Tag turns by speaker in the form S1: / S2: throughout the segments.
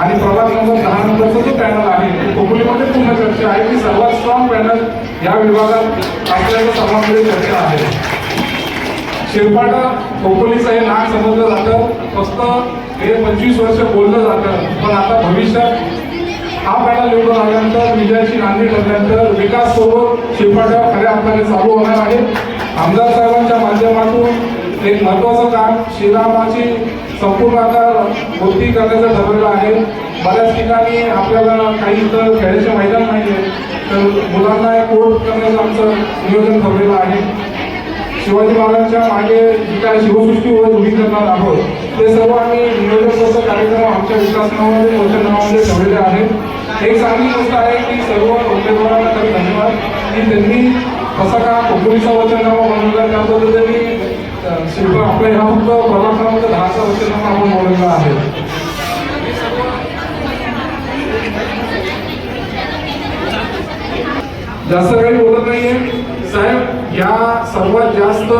S1: आणि प्रभाग नंबर दहा नंबरचा जो पॅनल आहे तो खोपोलीमध्ये पूर्ण चर्चा आहे. की सर्वात स्ट्रॉंग पॅनल या विभागात असल्याचं समाजमध्ये चर्चा आहे. शिरपाटा खोपोलीचं हे नाक समजलं जातं. फक्त हे पंचवीस वर्ष बोललं जातं. पण आता भविष्यात हा पॅनल निवडून आल्यानंतर विजयाची नांदी ठरल्यानंतर विकास सोबत शिरपाटा खऱ्या अर्थाने चालू होणार आहे. आमदार साहेबांच्या माध्यमातून एक महत्वाचं काम श्रीरामाची संपूर्ण आता मूर्ती करण्याचं ठरवलं आहे. बऱ्याच ठिकाणी आपल्याला काही तर खेळाचे मैदान नाही आहे तर मुलांना कोर्ट करण्याचं आमचं नियोजन ठरलेलं आहे. शिवाजी महाराजांच्या मागे जी काय शिवसृष्टी उभी करणार आहोत ते सर्व आम्ही नियोजनबद्ध कार्यक्रम आमच्या विकासनामध्ये वचननामामध्ये ठेवलेले आहेत. एक चांगली गोष्ट आहे की सर्व उमेदवारांना खरं धन्यवाद. की त्यांनी कसा का कोकणीचा वचननामा बनवला. त्याबद्दल त्यांनी शिल्प आपल्या ह्या फक्त प्रभागामध्ये दहाचा वचननामा आपण बनवलेला आहे. जास्त काही बोलत नाहीये. साहेब या सर्वात जास्त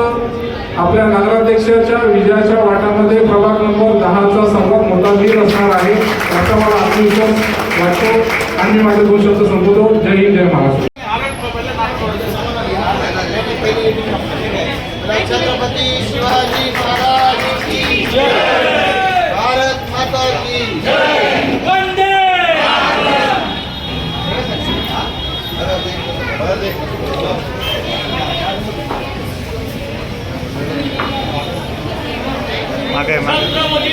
S1: आपल्या नगराध्यक्षाच्या विजयाच्या वाटामध्ये प्रभाग नंबर दहाचा सर्वात मोठा वीर असणार आहे याचा मला आत्मविश्वास वाटतो. आणि माझ्या माझे दोन शब्द जय हिंद जय महाराष्ट्र.
S2: छत्रपती शिवाजी महाराज की जय. भारत माता की जय.
S3: मागे मागे.